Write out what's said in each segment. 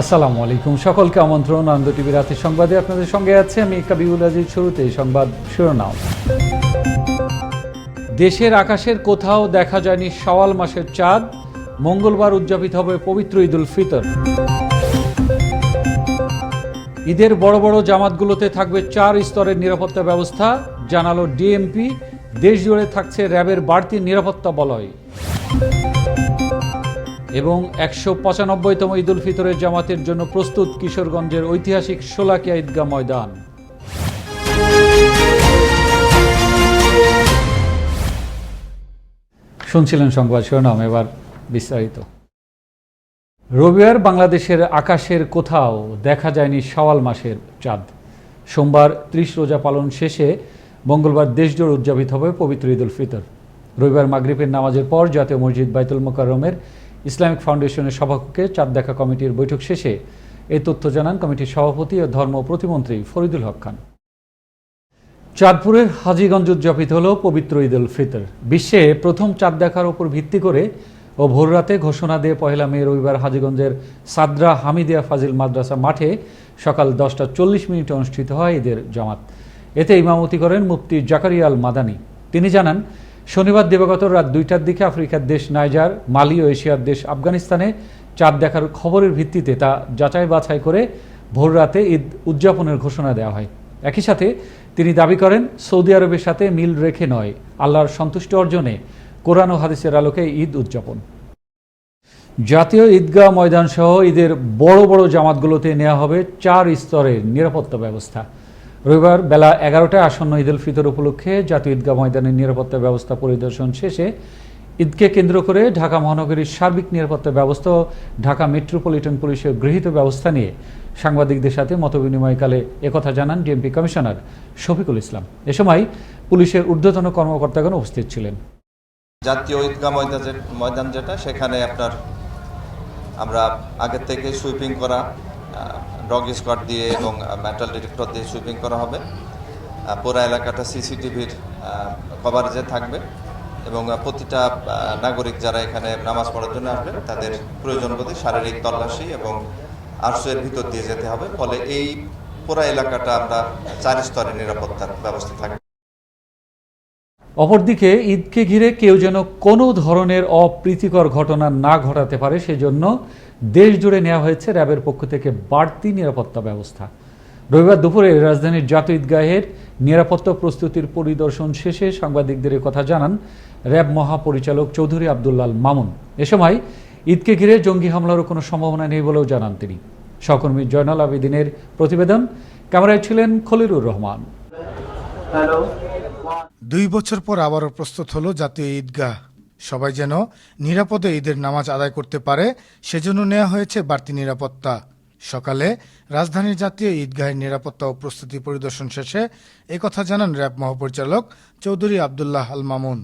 আসসালামু আলাইকুম। সকলকে আমন্ত্রণ, আনন্দ টিভি রাতের সংবাদে আপনাদের সঙ্গে আছে আমি কাবিউল আজিজ, শুরুতে সংবাদ শিরোনাম। দেশের আকাশের কোথাও দেখা যায়নি সওয়াল মাসের চাঁদ, মঙ্গলবার উদযাপিত হবে পবিত্র ঈদুল ফিতর। ঈদের বড় বড় জামাতগুলোতে থাকবে চার স্তরের নিরাপত্তা ব্যবস্থা, জানালো ডিএমপি দেশ জুড়ে থাকছে র্যাবের বাড়তি নিরাপত্তা বলয়। এবং একশো পঁচানব্বইতম ঈদুল ফিতরের জামাতের জন্য প্রস্তুত কিশোরগঞ্জের ঐতিহাসিক শোলাকিয়া ঈদগাহ ময়দান। শুনছিলেন সংবাদ শিরোনাম, এবার বিস্তারিত। রবিবার বাংলাদেশের আকাশের কোথাও দেখা যায়নি শাওয়াল মাসের চাঁদ। সোমবার ত্রিশ রোজা পালন শেষে মঙ্গলবার দেশজোড় উদযাপিত হবে পবিত্র ঈদুল ফিতর। রবিবার মাগরিবের নামাজের পর জাতীয় মসজিদ বাইতুল মোকাররমের ইসলামিক ফাউন্ডেশনের সভাকক্ষে চাঁদ দেখা কমিটির বৈঠক শেষে এই তথ্য জানান কমিটির সভাপতি ও ধর্ম প্রতিমন্ত্রী ফরিদুল হক খান। চাঁদপুরের হাজিগঞ্জ উদযাপিত হল পবিত্র ঈদ উল ফিতর। বিশ্বে প্রথম চাঁদ দেখার উপর ভিত্তি করে ও ভোররাতে ঘোষণা দিয়ে পহেলা মে রবিবার হাজীগঞ্জের সাদরা হামিদিয়া ফাজিল মাদ্রাসা মাঠে সকাল দশটা চল্লিশ মিনিটে অনুষ্ঠিত হয় ঈদের জামাত। এতে ইমামতি করেন মুফতি জাকারিয়াল মাদানি। তিনি জানান শনিবার দিবাগত রাত দুইটার দিকে আফ্রিকার দেশ নাইজার, মালি ও এশিয়ার দেশ আফগানিস্তানে চাঁদ দেখার খবরের ভিত্তিতে তা যাচাই বাছাই করে ভোররাতে ঈদ উদযাপনের ঘোষণা দেওয়া হয়। একই সাথে তিনি দাবি করেন, সৌদি আরবের সাথে মিল রেখে নয়, আল্লাহর সন্তুষ্টি অর্জনে কোরআন ও হাদিসের আলোকে ঈদ উদযাপন। জাতীয় ঈদগাহ ময়দান সহ ঈদের বড় বড় জামাতগুলোতে নেওয়া হবে চার স্তরের নিরাপত্তা ব্যবস্থা। রবিবার বেলা এগারোটায় আসন্ন ঈদ উল ফিতর উপলক্ষে জাতীয় ঈদগাহ ময়দানের নিরাপত্তা ব্যবস্থা পরিদর্শন শেষে ঈদকে কেন্দ্র করে ঢাকা মহানগরীর সার্বিক নিরাপত্তা ব্যবস্থা ঢাকা মেট্রোপলিটন পুলিশের গৃহীত ব্যবস্থা নিয়ে সাংবাদিকদের সাথে মতবিনিময়কালে একথা জানান ডিএমপি কমিশনার শফিকুল ইসলাম। এ সময় পুলিশের ঊর্ধ্বতন কর্মকর্তাগণ উপস্থিত ছিলেন। জাতীয় ঈদগাহ ময়দান যেটা, সেখানে আপনার আমরা আগের থেকে সুইপিং করা ডগ স্কোয়াড দিয়ে এবং মেটাল ডিটেক্টর দিয়ে সুইপিং করা হবে। পুরো এলাকাটা সিসিটিভির কভারেজে থাকবে এবং প্রতিটা নাগরিক যারা এখানে নামাজ পড়ার জন্য আসবে, তাদের প্রয়োজন প্রতি শারীরিক তল্লাশি এবং আরশোয়ের ভিতর দিয়ে যেতে হবে। ফলে এই পুরো এলাকাটা আমরা চার স্তরের নিরাপত্তার ব্যবস্থা থাকবে। অপরদিকে ঈদকে ঘিরে কেউ যেন কোনো ধরনের অপ্রীতিকর ঘটনা না ঘটাতে পারে, সেজন্য দেশ জুড়ে নেওয়া হয়েছে র্যাবের পক্ষ থেকে বাড়তি নিরাপত্তা ব্যবস্থা। রবিবার দুপুরে রাজধানীর জাতীয় ঈদগাহের নিরাপত্তা প্রস্তুতির পরিদর্শন শেষে সাংবাদিকদের কথা জানান র্যাব মহাপরিচালক চৌধুরী আবদুল্লাল মামুন। এ সময় ঈদকে ঘিরে জঙ্গি হামলারও কোনো সম্ভাবনা নেই বলেও জানান তিনি। সহকর্মী জয়নাল আবেদিনের প্রতিবেদন, ক্যামেরায় ছিলেন খলিলুর রহমান। দুই বছর পর আবারও প্রস্তুত হলো জাতীয় ঈদগাহ। সবাই যেন নিরাপদে ঈদের নামাজ আদায় করতে পারে, সেজন্য নেওয়া হয়েছে বাড়তি নিরাপত্তা। সকালে রাজধানীর জাতীয় ঈদগাহের নিরাপত্তা ও প্রস্তুতি পরিদর্শন শেষে একথা জানান র্যাব মহাপরিচালক চৌধুরী আবদুল্লাহ আল মামুন।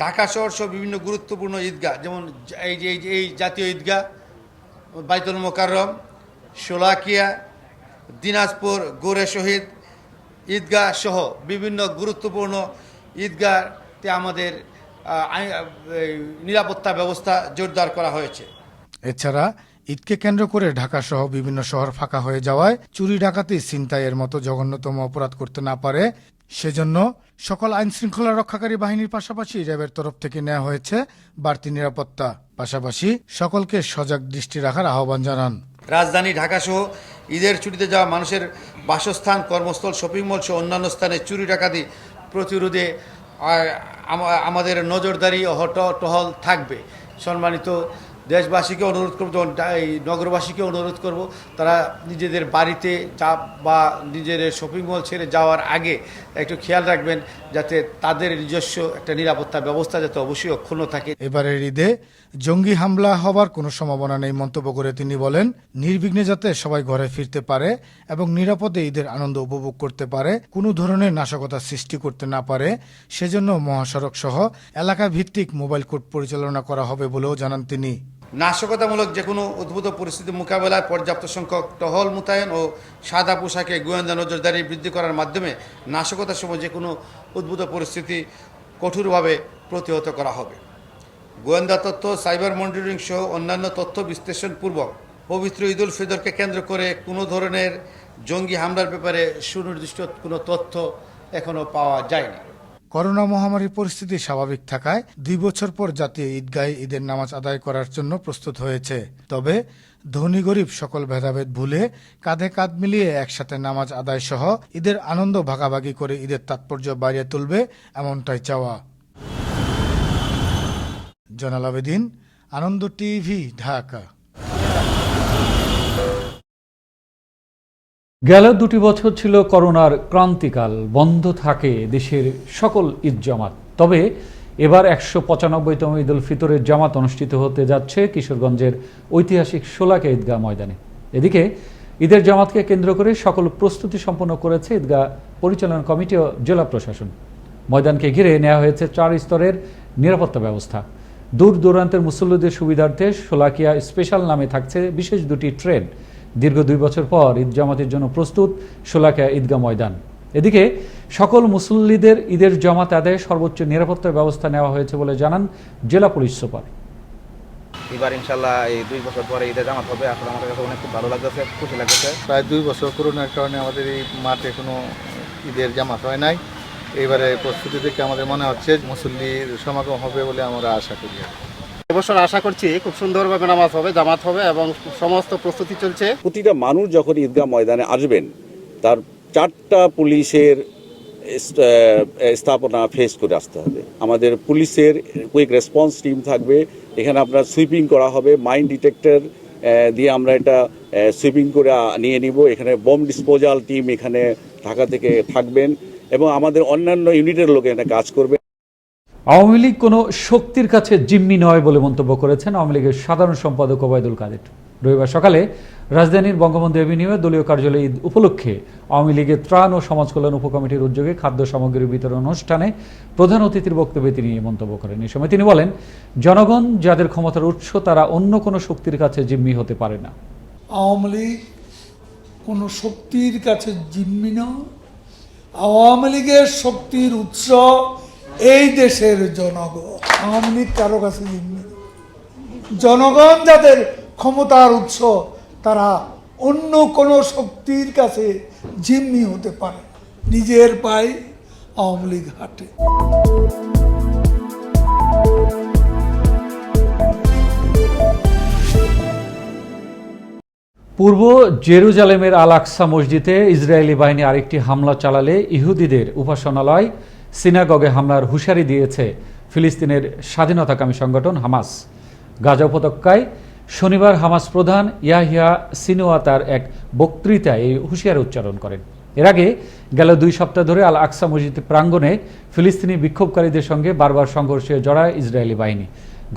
ঢাকা শহর সহ বিভিন্ন গুরুত্বপূর্ণ ঈদগাহ, যেমন এই যে, এই জাতীয় ঈদগাহ, বাইতুল মোকাররম, শোলাকিয়া, দিনাজপুর, গোরে শহীদ ঈদগাহ সহ বিভিন্ন গুরুত্বপূর্ণ ঈদগাহতে আমাদের নিরাপত্তা ব্যবস্থা জোরদার করা হয়েছে। এছাড়া ঈদকে কেন্দ্র করে ঢাকা সহ বিভিন্ন শহর ফাঁকা হয়ে যাওয়ায় চুরি ডাকাতি ছিনতাইয়ের মতো জঘন্যতম অপরাধ করতে না পারে। সেজন্য সকল আইন শৃঙ্খলা রক্ষাকারী বাহিনীর পাশাপাশি র্যাবের তরফ থেকে নেওয়া হয়েছে বাড়তি নিরাপত্তা। পাশাপাশি সকলকে সজাগ দৃষ্টি রাখার আহ্বান জানান। রাজধানী ঢাকা সহ ঈদের ছুটিতে যাওয়া মানুষের বাসস্থান কর্মস্থল শপিং মল সহ অন্যান্য স্থানে চুরি ডাকাতি প্রতিরোধে আমাদের নজরদারি ও হট- টহল থাকবে। সম্মানিত দেশবাসীকে অনুরোধ করব এই নগরবাসীকে অনুরোধ করব, তারা নিজেদের বাড়িতে যা বা নিজের শপিং মল ছেড়ে যাওয়ার আগে একটু খেয়াল রাখবেন। যাতে তাদের নিজস্ব একটা নিরাপত্তা ব্যবস্থা যাতে অবশ্যই অক্ষুণ্ণ থাকে। এবারের ঈদে জঙ্গি হামলা হবার কোনো সম্ভাবনা নেই মন্তব্য করে তিনি বলেন নির্বিঘ্নে যাতে সবাই ঘরে ফিরতে পারে এবং নিরাপদে ঈদের আনন্দ উপভোগ করতে পারে কোনো ধরনের নাশকতা সৃষ্টি করতে না পারে সেজন্য মহাসড়ক সহ এলাকা ভিত্তিক মোবাইল কোর্ট পরিচালনা করা হবে বলেও জানান তিনি। নাশকতামূলক যে কোনো উদ্ভূত পরিস্থিতি মোকাবেলায় পর্যাপ্ত সংখ্যক টহল মোতায়েন ও সাদা পোশাকে গোয়েন্দা নজরদারি বৃদ্ধি করার মাধ্যমে নাশকতার সময় যে কোনো উদ্ভূত পরিস্থিতি কঠোরভাবে প্রতিহত করা হবে। গোয়েন্দা তথ্য, সাইবার মনিটরিং সহ অন্যান্য তথ্য বিশ্লেষণপূর্বক পবিত্র ঈদ উল ফিতরকে কেন্দ্র করে কোনো ধরনের জঙ্গি হামলার ব্যাপারে সুনির্দিষ্ট কোনো তথ্য এখনও পাওয়া যায়নি। করোনা মহামারী পরিস্থিতি স্বাভাবিক থাকায় দুই বছর পর জাতীয় ঈদগাহে ঈদের নামাজ আদায় করার জন্য প্রস্তুত হয়েছে। তবে ধনী গরিব সকল ভেদাভেদ ভুলে কাঁধে কাঁধ মিলিয়ে একসাথে নামাজ আদায় সহ ঈদের আনন্দ ভাগাভাগি করে ঈদের তাৎপর্য বাড়িয়ে তুলবে এমনটাই চাওয়া। জনাল আবেদিন, আনন্দ টিভি, ঢাকা। গেল দুটি বছর ছিল করোনার ক্রান্তিকাল, বন্ধ থাকে দেশের সকল ঈদ জামাত। তবে এবার একশো পঁচানব্বইতম ঈদ উল ফিতরের জামাত অনুষ্ঠিত হতে যাচ্ছে কিশোরগঞ্জের ঐতিহাসিক সোলাকে ঈদগাহ ময়দানে। এদিকে ঈদের জামাতকে কেন্দ্র করে সকল প্রস্তুতি সম্পন্ন করেছে ঈদগাহ পরিচালনা কমিটি ও জেলা প্রশাসন। ময়দানকে ঘিরে নেওয়া হয়েছে চার স্তরের নিরাপত্তা ব্যবস্থা। দূর দূরান্তের মুসল্লিদের সুবিধার্থে সোলাকিয়া স্পেশাল নামে থাকছে বিশেষ দুটি ট্রেন। দীর্ঘ দুই বছর পর ঈদ জামাতের জন্য প্রস্তুত সোলাকিয়া ঈদগাহ ময়দান। এদিকে সকল মুসল্লিদের ঈদের জামাত আদায়ে সর্বোচ্চ নিরাপত্তা ব্যবস্থা নেওয়া হয়েছে বলে জানান জেলা পুলিশ সুপার। এবার ইনশাল্লাহ এই দুই বছর পরে ঈদের জামাত হবে। আসলে আমাদের কাছে অনেক খুব ভালো লাগতেছে খুশি লাগতেছে। প্রায় দুই বছর করোনার কারণে আমাদের এই মাঠে কোনো ঈদের জামাত হয় নাই। এবারে প্রস্তুতি থেকে আমাদের মনে হচ্ছে মুসল্লির সমাগম হবে বলে আমরা আশা করি। এবছর আশা করছি খুব সুন্দরভাবে নামাজ হবে, জামাত হবে এবং সমস্ত প্রস্তুতি চলছে। প্রতিটা মানুষ যখন ঈদগাহ ময়দানে আসবেন, তার চারটা পুলিশের স্থাপনা ফেস করে আসতে হবে। আমাদের পুলিশের কুইক রেসপন্স টিম থাকবে, এখানে আপনার সুইপিং করা হবে মাইন্ড ডিটেক্টর দিয়ে আমরা এটা সুইপিং করে নিয়ে নিব। এখানে বম ডিসপোজাল টিম এখানে ঢাকা থেকে থাকবেন এবং আমাদের অন্যান্য ইউনিটের লোক এখানে কাজ করবে। আওয়ামী লীগ কোনো শক্তির কাছে জিম্মি নয় বলে মন্তব্য করেছেন আওয়ামী লীগের সাধারণ সম্পাদক ওবায়দুল কাদের। রবিবার সকালে রাজধানীর বঙ্গবন্ধু এভিনিউয়ে দলীয় কার্যালয়ে ঈদ উপলক্ষে আওয়ামী লীগের ত্রাণ ও সমাজ কল্যাণ উপকমিটির উদ্যোগে খাদ্য সামগ্রী বিতরণ অনুষ্ঠানে প্রধান অতিথির বক্তব্যে তিনি মন্তব্য করেন। এই সময় তিনি বলেন, জনগণ যাদের ক্ষমতার উৎস, তারা অন্য কোনো শক্তির কাছে জিম্মি হতে পারে না। আওয়ামী লীগ কোনো শক্তির কাছে জিম্মি নয়। আওয়ামী লীগের শক্তির উৎস এই দেশের জনগণ কারও কাছে জনগণ যাদের ক্ষমতার উৎস, তারা অন্য কোনো শক্তির কাছে জিম্মি হতে পারে নিজের পায়ে আওয়ামী লীগ হাঁটে। পূর্ব জেরুজালেমের আল আকসা মসজিদে ইসরায়েলি বাহিনী আরেকটি হামলা চালালে ইহুদিদের উপাসনালয় সিনাগগে হামলার হুঁশিয়ারি দিয়েছে ফিলিস্তিনের স্বাধীনতাকামী সংগঠন হামাস। গাজা উপত্যকায় শনিবার হামাস প্রধান ইয়াহিয়া সিনোয়া তার এক বক্তৃতায় এই হুঁশিয়ারি উচ্চারণ করেন। এর আগে গেল দুই সপ্তাহ ধরে আল আকসা মসজিদ প্রাঙ্গণে ফিলিস্তিনি বিক্ষোভকারীদের সঙ্গে বারবার সংঘর্ষে জড়ায় ইসরায়েলি বাহিনী।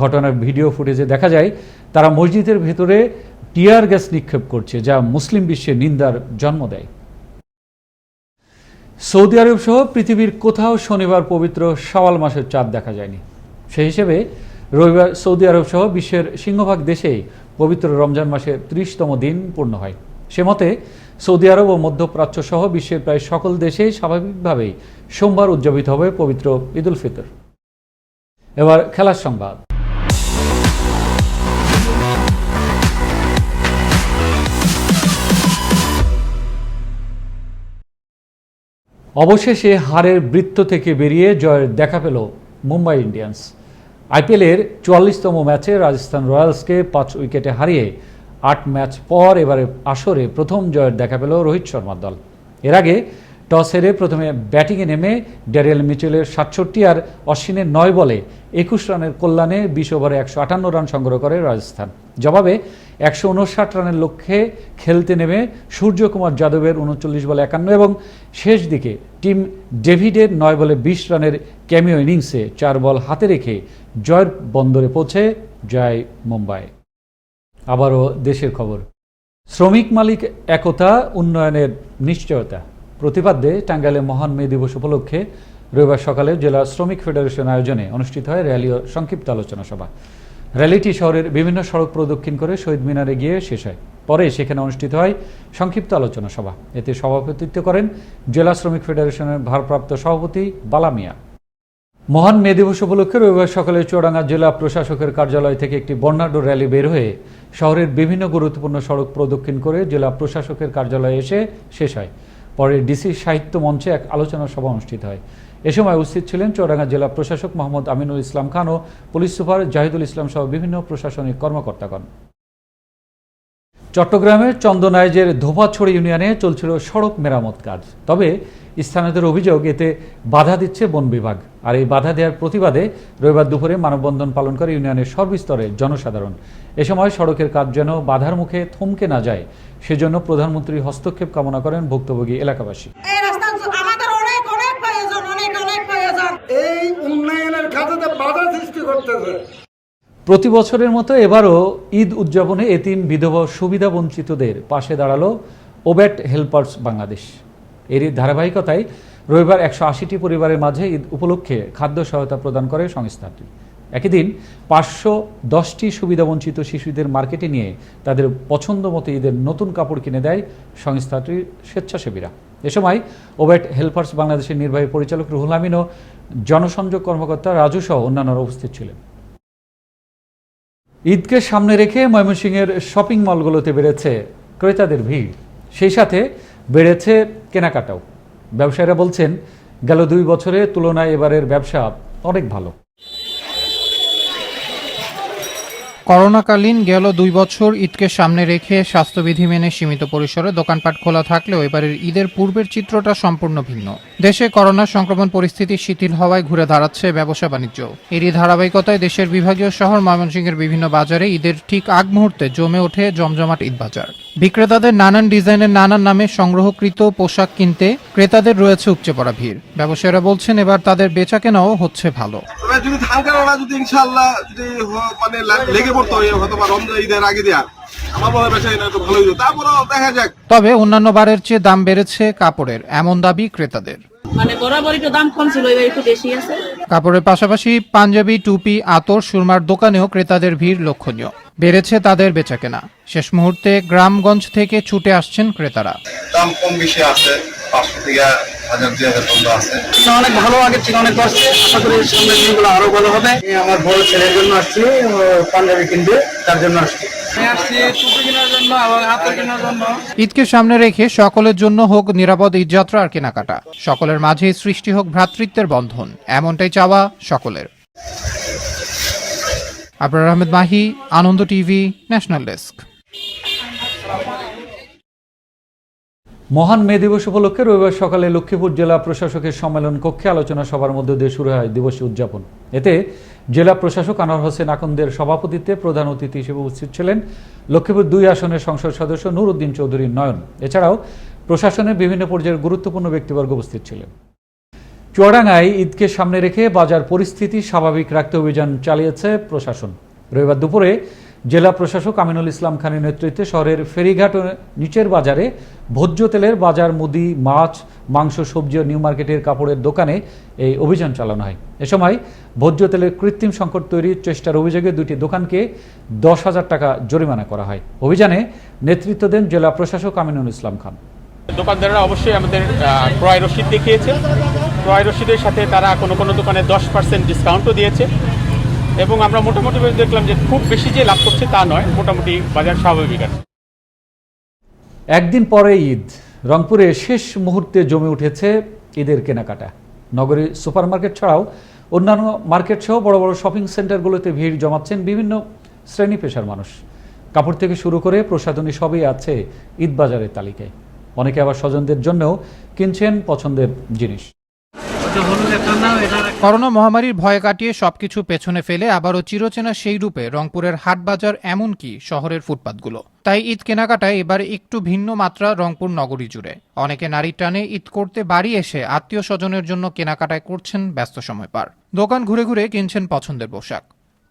ঘটনার ভিডিও ফুটেজে দেখা যায়, তারা মসজিদের ভেতরে টিয়ার গ্যাস নিক্ষেপ করছে, যা মুসলিম বিশ্বে নিন্দার জন্ম দেয়। সৌদি আরব সহ পৃথিবীর কোথাও শনিবার পবিত্র শাওয়াল মাসের চাঁদ দেখা যায়নি। সেই হিসেবে রবিবার সৌদি আরব সহ বিশ্বের সিংহভাগ দেশেই পবিত্র রমজান মাসের ত্রিশতম দিন পূর্ণ হয়। সে মতে, সৌদি আরব ও মধ্যপ্রাচ্য সহ বিশ্বের প্রায় সকল দেশেই স্বাভাবিকভাবেই সোমবার উদযাপিত হবে পবিত্র ঈদুল ফিতর। এবার খেলার সংবাদ। অবশেষে হারের বৃত্ত থেকে বেরিয়ে জয়ের দেখা পেল মুম্বাই ইন্ডিয়ান্স। আইপিএলের চুয়াল্লিশতম ম্যাচে রাজস্থান রয়্যালসকে পাঁচ উইকেটে হারিয়ে আট ম্যাচ পর এবারে আসরে প্রথম জয়ের দেখা পেল রোহিত শর্মার দল। এর আগে টস হেরে প্রথমে ব্যাটিংয়ে নেমে ড্যারিয়েল মিচেলের সাতষট্টি আর অশ্বিনের নয় বলে একুশ রানের কল্যাণে বিশ ওভারে একশো আটান্ন রান সংগ্রহ করে রাজস্থান। জবাবে একশো উনষাট রানের লক্ষ্যে খেলতে নেমে সূর্যকুমার যাদবের উনচল্লিশ বলে একান্ন এবং শেষ দিকে টিম ডেভিডের নয় বলে বিশ রানের ক্যামিও ইনিংসে চার বল হাতে রেখে জয়ের বন্দরে পৌঁছে যায় মুম্বাই। আবারও দেশের খবর। শ্রমিক মালিক একতা, উন্নয়নের নিশ্চয়তা। প্রতিপাদ্যে টাঙ্গাইলে মহান মে দিবস উপলক্ষে রবিবার সকালে জেলা শ্রমিক ফেডারেশন আয়োজনে অনুষ্ঠিত হয় র্যালি ও সংক্ষিপ্ত আলোচনা সভা। র্যালিটি শহরের বিভিন্ন সড়ক প্রদক্ষিণ করে শহীদ মিনারে গিয়ে শেষ হয়। পরে সেখানে অনুষ্ঠিত হয় সংক্ষিপ্ত আলোচনা সভা। এতে সভাপতিত্ব করেন জেলা শ্রমিক ফেডারেশনের ভারপ্রাপ্ত সভাপতি বালা মিয়া। মহান মে দিবস উপলক্ষে রবিবার সকালে চুয়াডাঙ্গা জেলা প্রশাসকের কার্যালয় থেকে একটি বর্ণাঢ্য র্যালি বের হয়ে শহরের বিভিন্ন গুরুত্বপূর্ণ সড়ক প্রদক্ষিণ করে জেলা প্রশাসকের কার্যালয়ে এসে শেষ হয়। পরে ডিসি সাহিত্য মঞ্চে এক আলোচনা সভা অনুষ্ঠিত হয়। এ সময় উপস্থিত ছিলেন চুয়াডাঙ্গা জেলা প্রশাসক মোহাম্মদ আমিনুল ইসলাম খান ও পুলিশ সুপার জাহিদুল ইসলাম সহ বিভিন্ন প্রশাসনিক কর্মকর্তাগণ। চট্টগ্রামের চন্দনাইজের ধোপাছড়ি ইউনিয়নে চলছিল সড়ক মেরামত কাজ। তবে স্থানীয়দের অভিযোগ, এতে বাধা দিচ্ছে বন বিভাগ। আর এই বাধা দেওয়ার প্রতিবাদে রবিবার দুপুরে মানববন্ধন পালন করে ইউনিয়নের সর্বস্তরে জনসাধারণ। এ সময় সড়কের কাজ যেন বাধার মুখে থমকে না যায়, সেজন্য প্রধানমন্ত্রীর হস্তক্ষেপ কামনা করেন ভুক্তভোগী এলাকাবাসী এই রাস্তা আমাদের অনেক অনেক প্রয়োজন অনেক অনেক প্রয়োজন এই বাধা সৃষ্টি করতেছে। প্রতি বছরের মতো এবারও ঈদ উদযাপনে এতিম বিধবা সুবিধা বঞ্চিতদের পাশে দাঁড়াল ওবেট হেল্পার্স বাংলাদেশ। এরই ধারাবাহিকতায় রবিবার একশো আশিটি পরিবারের মাঝে ঈদ উপলক্ষে খাদ্য সহায়তা প্রদান করে সংস্থাটি। একই দিন পাঁচশো দশটি সুবিধাবঞ্চিত শিশুদের মার্কেটে নিয়ে তাদের পছন্দ মতো ঈদের নতুন কাপড় কিনে দেয় সংস্থাটির স্বেচ্ছাসেবীরা। এ সময় ওবেট হেল্পার্স বাংলাদেশের নির্বাহী পরিচালক রুহুল আমিন ও জনসংযোগ কর্মকর্তা রাজু সহ অন্যান্যরা উপস্থিত ছিলেন। ঈদকে সামনে রেখে ময়মনসিংহের শপিং মলগুলোতে বেড়েছে ক্রেতাদের ভিড়। সেই সাথে বেড়েছে কেনাকাটাও। ব্যবসায়ীরা বলছেন, গেল দুই বছরের তুলনায় এবারের ব্যবসা অনেক ভালো। করোনাকালীন গেল দুই বছর, ঈদকে সামনে রেখে স্বাস্থ্যবিধি মেনে সীমিত পরিসরে দোকানপাট খোলা থাকলেও এবারের ঈদের পূর্বের চিত্রটা সম্পূর্ণ ভিন্ন। দেশে করোনা সংক্রমণ পরিস্থিতি শিথিল হওয়ায় ঘুরে দাঁড়াচ্ছে ব্যবসা বাণিজ্য। এরই ধারাবাহিকতায় দেশের বিভাগীয় শহর ময়মনসিংহের বিভিন্ন বাজারে ঈদের ঠিক আগ মুহূর্তে জমে ওঠে জমজমাট ঈদ বাজার। বিক্রেতাদের নানান ডিজাইনের নানান নামে সংগ্রহকৃত পোশাক কিনতে ক্রেতাদের রয়েছে উপচে পড়া ভিড়। ব্যবসায়ীরা বলছেন এবার তাদের বেচাকেনাও হচ্ছে ভালো। যদি যদি যদি মানে লেগে হয়তো বা রমজান ঈদের আগে তবে অন্যান্য বারের চেয়ে দাম বেড়েছে কাপড়ের এমন দাবি ক্রেতাদের। মানে বরাবর একটু দাম কম ছিল এবার একটু বেশি আছে। কাপড়ের পাশাপাশি পাঞ্জাবি টুপি আতর সুরমার দোকানেও ক্রেতাদের ভিড় লক্ষণীয়। বেড়েছে তাদের বেচাকেনা। শেষ মুহূর্তে গ্রামগঞ্জ থেকে ছুটে আসছেন ক্রেতারা। দাম কম বেশি আছে পাঁচশো থেকে হাজার দুই হাজার পর্যন্ত আছে। অনেক ভালো আগে থেকে অনেক আশা করি সামনের দিনগুলো আরও ভালো হবে। আমার বড় ছেলের জন্য আসছি পাঞ্জাবি কিনতে তার জন্য আসছি। আসছি টুপি কেনার জন্য এবং হাতের কেনার জন্য। ঈদকে সামনে রেখে সকলের জন্য হোক নিরাপদ ঈদযাত্রা আর কেনাকাটা। সকলের মাঝে সৃষ্টি হোক ভ্রাতৃত্বের বন্ধন এমনটাই চাওয়া সকলের। Abrar Ahmed Mahi Ananda TV national desk. মহান মে দিবস উপলক্ষে রবিবার সকালে লক্ষ্মীপুর জেলা প্রশাসকের সম্মেলন কক্ষে আলোচনা সভার মধ্য দিয়ে শুরু হয় দিবস উদযাপন। এতে জেলা প্রশাসক আনোয়ার হোসেন আকন্দের সভাপতিত্বে প্রধান অতিথি হিসেবে উপস্থিত ছিলেন লক্ষ্মীপুর দুই আসনের সংসদ সদস্য নুরুদ্দিন চৌধুরী নয়ন। এছাড়াও প্রশাসনের বিভিন্ন পর্যায়ের গুরুত্বপূর্ণ ব্যক্তিবর্গ উপস্থিত ছিলেন। চুয়াডাঙ্গায় ঈদকে সামনে রেখে বাজার পরিস্থিতি স্বাভাবিক রাখতে অভিযান চালিয়েছে প্রশাসন। রবিবার দুপুরে জেলা প্রশাসক আমিনুল ইসলাম খানের নেতৃত্বে শহরের ফেরিঘাট নিচের বাজারে ভোজ্য তেলের বাজার, মুদি, মাছ, মাংস, সবজি ও নিউ মার্কেটের কাপড়ের দোকানে এই অভিযান চালানো হয়। এ সময় ভোজ্য তেলের কৃত্রিম সংকট তৈরির চেষ্টার অভিযোগে দুটি দোকানকে দশ হাজার টাকা জরিমানা করা হয়। অভিযানে নেতৃত্ব দেন জেলা প্রশাসক আমিনুল ইসলাম খান। দোকানদাররা অবশ্যই আমাদের ক্রয় রসিদ দেখিয়েছে। ক্রয় রসিদের সাথে তারা কোনো কোনো দোকানে দশ পার্সেন্ট ডিসকাউন্টও দিয়েছে। এবং আমরা মোটামুটি দেখলাম যে খুব বেশি যে লাভ করছে তা নয়, মোটামুটি বাজার স্বাভাবিক আছে। একদিন পরে ঈদ, রংপুরে শেষ মুহূর্তে জমে উঠেছে ঈদের কেনাকাটা। নগরী সুপারমার্কেট ছাড়াও অন্যান্য মার্কেট সহ বড় বড় শপিং সেন্টারগুলোতে ভিড় জমাচ্ছেন বিভিন্ন শ্রেণি পেশার মানুষ। কাপড় থেকে শুরু করে প্রসাধনী সবই আছে ঈদ বাজারের তালিকায়। অনেকে আবার স্বজনদের জন্যও কিনছেন পছন্দের জিনিস। করোনা মহামারীর ভয় কাটিয়ে সবকিছু পেছনে ফেলে আবারও চিরচেনা সেই রূপে রংপুরের হাটবাজার এমনকি শহরের ফুটপাতগুলো। তাই ঈদ কেনাকাটায় এবার একটু ভিন্ন মাত্রা রংপুর নগরী জুড়ে। অনেকে নারীর টানে ঈদ করতে বাড়ি এসে আত্মীয় স্বজনের জন্য কেনাকাটায় করছেন ব্যস্ত সময় পার। দোকান ঘুরে ঘুরে কিনছেন পছন্দের পোশাক।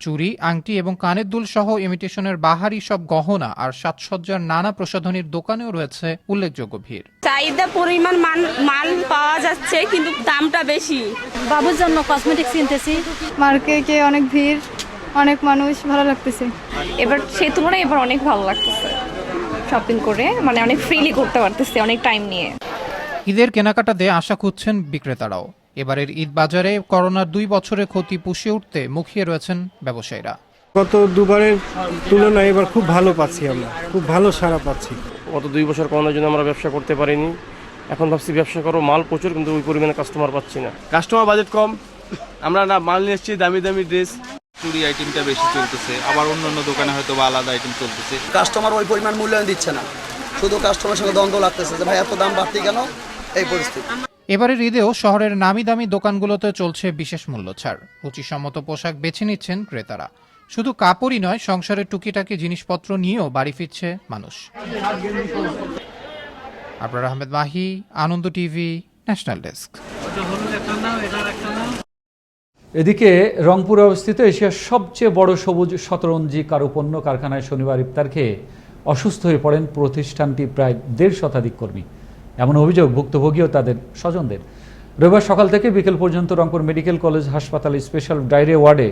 চুড়ি আংটি এবং কানের দুল সহ ইমিটেশনের বাহারি সব গহনা আর সাজসজ্জার নানা প্রসাধনীর দোকানেও রয়েছে উল্লেখযোগ্য ভিড়। চাহিদা পরিমাণ মান মাল পাওয়া যাচ্ছে কিন্তু দামটা বেশি। বাবুর জন্য কসমেটিক্স কিনতেছি। মার্কেটে অনেক ভিড় অনেক মানুষ ভালো লাগতেছে। এবার সে তুলনায় এবার অনেক ভালো লাগতেছে। শপিং করে মানে অনেক ফ্রিলি করতে পারতেছি অনেক টাইম নিয়ে। ঈদের কেনাকাটাতে আশা করছেন বিক্রেতারাও। এবারের ঈদ বাজারে করোনার দুই বছরের ক্ষতি পুষিয়ে উঠতে মুখিয়ে রয়েছেন ব্যবসায়ীরা। গত দুবারের তুলনায় এবার খুব ভালো পাচ্ছি আমরা খুব ভালো সারা পাচ্ছি। গত দুই বছর করোনার জন্য আমরা ব্যবসা করতে পারিনি এখন ভাবছি ব্যবসা করো মাল প্রচুর কিন্তু ওই পরিমাণে কাস্টমার পাচ্ছি না। কাস্টমার বাজেট কম আমরা না মাল নিয়ে এসেছি দামি দামি ড্রেস চুরি আইটেমটা বেশি চলতেছে আবার অন্য অন্য দোকানে হয়তো বা আলাদা আইটেম চলতেছে। কাস্টমার ওই পরিমাণ মূল্যায়ন দিচ্ছে না শুধু কাস্টমারের সঙ্গে দ্বন্দ্ব লাগতেছে যে ভাই এত দাম বাড়তি কেন? এই পরিস্থিতি। এবারের ঈদেও শহরের নামি দামি দোকানগুলোতে চলছে বিশেষ মূল্য ছাড় রুচিসম্মত পোশাক বেছে নিচ্ছেন ক্রেতারা। শুধু কাপড়ই নয়, সংসারের টুকিটাকি জিনিসপত্র নিয়েও বাড়ি ফিরছে মানুষ। Abrar Ahmed Mahi, Ananda TV, national desk. এদিকে রংপুরে অবস্থিত এশিয়ার সবচেয়ে বড় সবুজ শতরঞ্জি কারুপণ্য কারখানায় শনিবার ইফতার খেয়ে অসুস্থ হয়ে পড়েন প্রতিষ্ঠানটি প্রায় দেড় শতাধিক কর্মী। এমন অভিযোগ ভুক্তভোগী ও তাদের স্বজনদের। রবিবার সকাল থেকে বিকেল পর্যন্ত রংপুর মেডিকেল কলেজ হাসপাতালে স্পেশাল ডায়রিয়া ওয়ার্ডে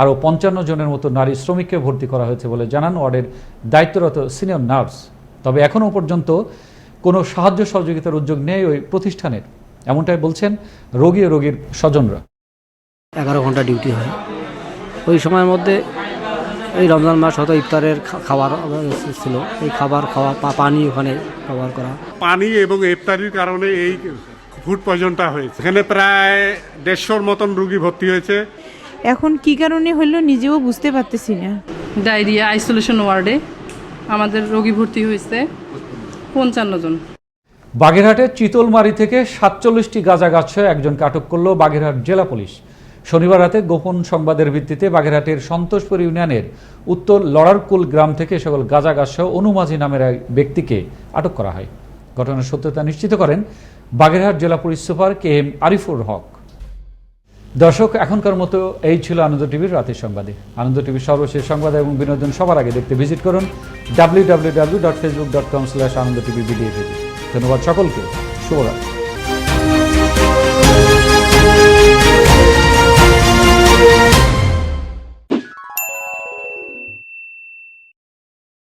আরও পঞ্চান্ন জনের মতো নারী শ্রমিককে ভর্তি করা হয়েছে বলে জানান ওয়ার্ডের দায়িত্বরত সিনিয়র নার্স। তবে এখনও পর্যন্ত কোনো সাহায্য সহযোগিতার উদ্যোগ নেই ওই প্রতিষ্ঠানের। এমনটাই বলছেন রোগী ও রোগীর স্বজনরা। এগারো ঘণ্টা ডিউটি হয়। ওই সময়ের মধ্যে এই রমজান মাস হয়তো ইফতারের খাবার ছিল। এই খাবার খাওয়া পানি ওখানে ব্যবহার করা। পানি এবং ইফতারির কারণে এই ফুড পয়জনটা হয়েছে। এখানে প্রায় দেড়শোর মতন রুগী ভর্তি হয়েছে। এখন কি কারণে হইল নিজেও বুঝতে পারতেছি না। ডায়রিয়া আইসোলেশন ওয়ার্ডে আমাদের রোগী ভর্তি হয়েছে পঞ্চান্ন জন। বাগেরহাটের চিতলমারি থেকে সাতচল্লিশটি গাঁজা গাছ একজনকে আটক করল বাগেরহাট জেলা পুলিশ। শনিবার রাতে গোপন সংবাদের ভিত্তিতে বাগেরহাটের সন্তোষপুর ইউনিয়নের উত্তর লড়ারকুল গ্রাম থেকে সকল গাঁজা গাছ সহ অনুমাঝি নামের এক ব্যক্তিকে আটক করা হয়। ঘটনার সত্যতা নিশ্চিত করেন বাগেরহাট জেলা police super K M Arifur Haque. দর্শক, এখনকার মতো এই ছিল আনন্দ টিভির রাতের সংবাদে। আনন্দ টিভির সর্বশেষ সংবাদ এবং বিনোদন সবার আগে দেখতে ভিজিট করুন W W W dot Facebook dot com slash Ananda TV video ধন্যবাদ সকলকে। শুভরাত্রি।